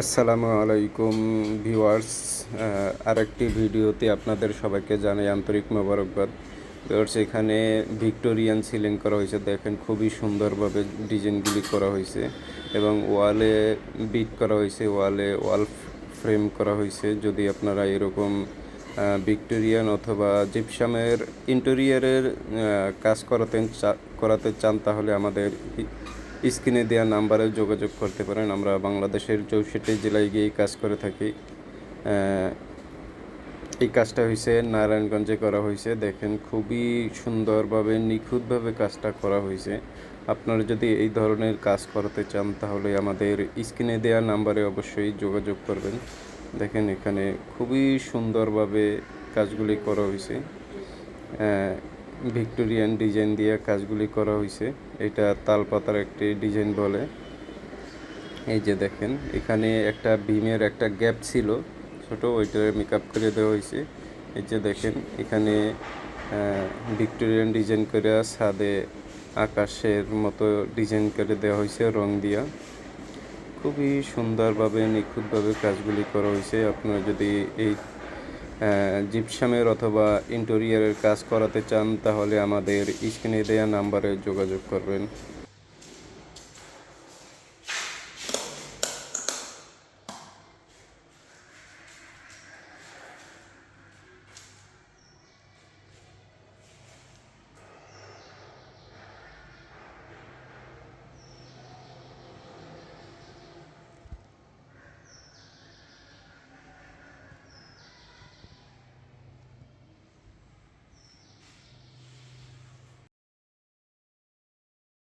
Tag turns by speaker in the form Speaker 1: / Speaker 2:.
Speaker 1: আসসালামু আলাইকুম ভিউয়ার্স আরেকটি ভিডিওতে আপনাদের সবাইকে জানাই আন্তরিক মোবারকবাদ। ভিউয়ার্স, এখানে ভিক্টোরিয়ান সিলিং করা হয়েছে। দেখেন, খুবই সুন্দরভাবে ডিজাইনগুলি করা হয়েছে এবং ওয়ালে বিট করা হয়েছে, ওয়ালে ওয়াল ফ্রেম করা হয়েছে। যদি আপনারা এরকম ভিক্টোরিয়ান অথবা জিপসামের ইন্টেরিয়ারের কাজ করাতে করাতে চান, তাহলে আমাদের স্ক্রিনে দেওয়া নাম্বারে যোগাযোগ করতে পারেন। আমরা বাংলাদেশের চৌষট্টি জেলায় গিয়ে কাজ করে থাকি। এই কাজটা হয়েছে নারায়ণগঞ্জে করা হয়েছে দেখেন খুবই সুন্দরভাবে, নিখুঁতভাবে কাজটা করা হয়েছে আপনারা যদি এই ধরনের কাজ করাতে চান, তাহলে আমাদের স্ক্রিনে দেওয়া নাম্বারে অবশ্যই যোগাযোগ করবেন। দেখেন এখানে খুবই সুন্দরভাবে কাজগুলি করা হয়েছে ভিক্টোরিয়ান ডিজাইন দিয়ে কাজগুলি করা হয়েছে এটা তালপাতার একটি ডিজাইন বলে। এই যে দেখেন, এখানে একটা বিমের একটা গ্যাপ ছিল ছোট, ওইটার মেকআপ করে দেওয়া হয়েছে এই যে দেখেন, এখানে ভিক্টোরিয়ান ডিজাইন করে ছাদে আকাশের মতো ডিজাইন করে দেওয়া হয়েছে রং দিয়া। খুবই সুন্দরভাবে, নিখুঁতভাবে কাজগুলি করা হয়েছে আপনারা যদি এই জিপসামের অথবা ইন্টেরিয়ারের কাজ করাতে চান তাহলে আমাদের স্ক্রিনে দেওয়া নাম্বারে যোগাযোগ করবেন।